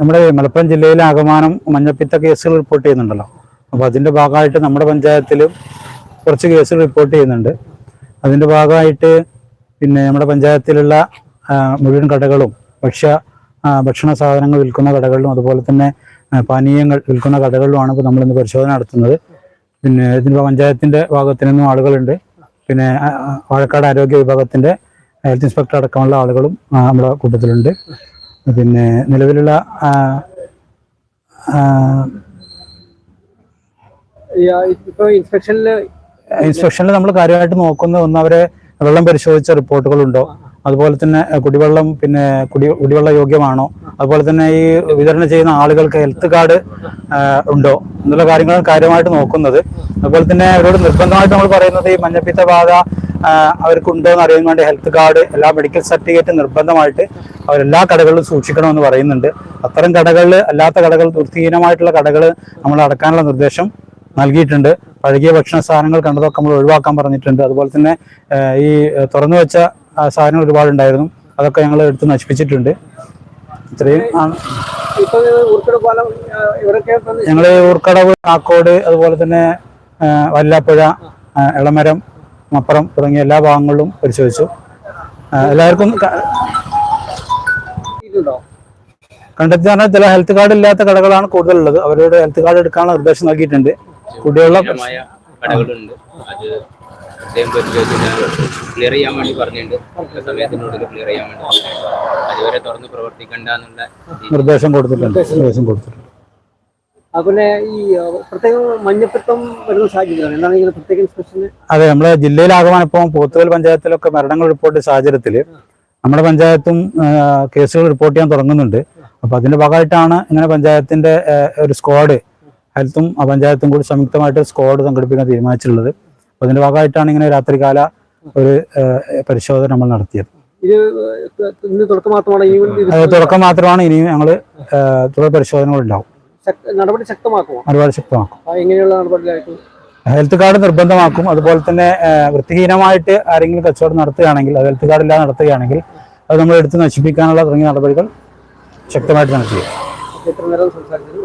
നമ്മുടെ മലപ്പുറം ജില്ലയിലെ ആകമാനം മഞ്ഞപ്പിത്ത കേസുകൾ റിപ്പോർട്ട് ചെയ്യുന്നുണ്ടല്ലോ. അപ്പോൾ അതിന്റെ ഭാഗമായിട്ട് നമ്മുടെ പഞ്ചായത്തിലും കുറച്ച് കേസുകൾ റിപ്പോർട്ട് ചെയ്യുന്നുണ്ട്. അതിന്റെ ഭാഗമായിട്ട് പിന്നെ നമ്മുടെ പഞ്ചായത്തിലുള്ള മുഴുവൻ കടകളും ഭക്ഷ്യ ഭക്ഷണ സാധനങ്ങൾ വിൽക്കുന്ന കടകളിലും അതുപോലെ തന്നെ പാനീയങ്ങൾ വിൽക്കുന്ന കടകളിലുമാണ് ഇപ്പോൾ നമ്മളിന്ന് പരിശോധന നടത്തുന്നത്. പിന്നെ ഇതിന്റെ പഞ്ചായത്തിന്റെ ഭാഗത്തു നിന്നും ആളുകളുണ്ട്. പിന്നെ വാഴക്കാട് ആരോഗ്യ വിഭാഗത്തിന്റെ ഹെൽത്ത് ഇൻസ്പെക്ടർ അടക്കമുള്ള ആളുകളും നമ്മുടെ കൂട്ടത്തിലുണ്ട്. പിന്നെ നിലവിലുള്ള ഇൻസ്പെക്ഷനിൽ നമ്മൾ കാര്യമായിട്ട് നോക്കുന്ന ഒന്ന് അവരെ വെള്ളം പരിശോധിച്ച റിപ്പോർട്ടുകളുണ്ടോ? അതുപോലെ തന്നെ കുടിവെള്ളം പിന്നെ കുടി കുടിവെള്ള യോഗ്യമാണോ? അതുപോലെ തന്നെ ഈ വിതരണം ചെയ്യുന്ന ആളുകൾക്ക് ഹെൽത്ത് കാർഡ് ഉണ്ടോ? എന്നുള്ള കാര്യങ്ങളാണ് കാര്യമായിട്ട് നോക്കുന്നത്. അതുപോലെ തന്നെ അവരോട് നിർബന്ധമായിട്ട് നമ്മൾ പറയുന്നത് ഈ മഞ്ഞപ്പിത്ത ബാധ അവർക്കുണ്ടോ എന്ന് അറിയാൻ വേണ്ടി ഹെൽത്ത് കാർഡ് എല്ലാ മെഡിക്കൽ സർട്ടിഫിക്കറ്റ് നിർബന്ധമായിട്ട് അവരെല്ലാ കടകളിലും സൂക്ഷിക്കണമെന്ന് പറയുന്നുണ്ട്. അത്തരം കടകളിൽ അല്ലാത്ത കടകൾ വൃത്തിഹീനമായിട്ടുള്ള കടകൾ നമ്മൾ അടക്കാനുള്ള നിർദ്ദേശം നൽകിയിട്ടുണ്ട്. പഴകിയ ഭക്ഷണ സാധനങ്ങൾ കണ്ടതൊക്കെ നമ്മൾ ഒഴിവാക്കാൻ പറഞ്ഞിട്ടുണ്ട്. അതുപോലെ തന്നെ ഈ തുറന്നു വെച്ച സാധനങ്ങൾ ഒരുപാടുണ്ടായിരുന്നു. അതൊക്കെ ഞങ്ങൾ എടുത്ത് നശിപ്പിച്ചിട്ടുണ്ട്. ഇത്രയും ആണ്. ഞങ്ങൾ ഊർക്കടവ് കാക്കോട് അതുപോലെ തന്നെ വല്ലാപ്പുഴ ഇളമരം മപ്പുറം തുടങ്ങിയ എല്ലാ ഭാഗങ്ങളിലും പരിശോധിച്ചു. എല്ലാവർക്കും കണ്ടെത്തി പറഞ്ഞാൽ ചില ഹെൽത്ത് കാർഡ് ഇല്ലാത്ത കടകളാണ് കൂടുതലുള്ളത്. അവരോട് ഹെൽത്ത് കാർഡ് എടുക്കാനുള്ള നിർദ്ദേശം നൽകിയിട്ടുണ്ട്. കുടിവെള്ള കടകളുണ്ട്. അത് ക്ലിയർ ചെയ്യാൻ വേണ്ടി പറഞ്ഞിട്ടുണ്ട്. ചില സമയത്തിനുള്ളിൽ ക്ലിയർ ചെയ്യാൻ വേണ്ടി പറഞ്ഞിട്ടുണ്ട്. അതുവരെ തുറന്ന് പ്രവർത്തിക്കണ്ട എന്നുള്ള നിർദ്ദേശം കൊടുത്തിട്ടുണ്ട്. നിർദ്ദേശം കൊടുത്തിട്ടുണ്ട്. അതുപോലെ ഈ പ്രത്യേക മഞ്ഞപ്പിത്തം വരുന്ന സാഹചര്യമാണ് എന്താണ് ഇങ്ങനെ പ്രത്യേക അതെ നമ്മുടെ ജില്ലയിലാകമാണ് ഇപ്പം പോത്തുകൽ പഞ്ചായത്തിലൊക്കെ മരണങ്ങൾ റിപ്പോർട്ട് ചെയ്ത സാഹചര്യത്തിൽ നമ്മുടെ പഞ്ചായത്തും കേസുകൾ റിപ്പോർട്ട് ചെയ്യാൻ തുടങ്ങുന്നുണ്ട്. അപ്പൊ അതിന്റെ ഭാഗമായിട്ടാണ് ഇങ്ങനെ പഞ്ചായത്തിന്റെ ഒരു സ്ക്വാഡ് ഹെൽത്തും ആ പഞ്ചായത്തും കൂടി സംയുക്തമായിട്ട് സ്ക്വാഡ് സംഘടിപ്പിക്കാൻ തീരുമാനിച്ചിട്ടുള്ളത്. അപ്പൊ അതിന്റെ ഭാഗമായിട്ടാണ് ഇങ്ങനെ രാത്രികാല ഒരു പരിശോധന നമ്മൾ നടത്തിയത്. തുടക്കം മാത്രമാണ് അത് തുടക്കം മാത്രമാണ് ഇനിയും ഞങ്ങൾ തുടർ പരിശോധനകൾ ഉണ്ടാവും നടപടി ശക്തമാക്കുമോ? നടപടി ശക്തമാക്കും. എങ്ങനെയുള്ള നടപടികളായിരിക്കും? Health card നിർബന്ധമാക്കും. അതുപോലെ തന്നെ വൃത്തിഹീനമായിട്ട് ആരെങ്കിലും കച്ചവടം നടത്തുകയാണെങ്കിൽ അത് ഹെൽത്ത് കാർഡ് ഇല്ലാതെ നടത്തുകയാണെങ്കിൽ അത് നമ്മൾ എടുത്ത് നശിപ്പിക്കാനുള്ള തുടങ്ങിയ നടപടികൾ ശക്തമായിട്ട് നടത്തി എത്ര നേരം സംസാരിച്ചത്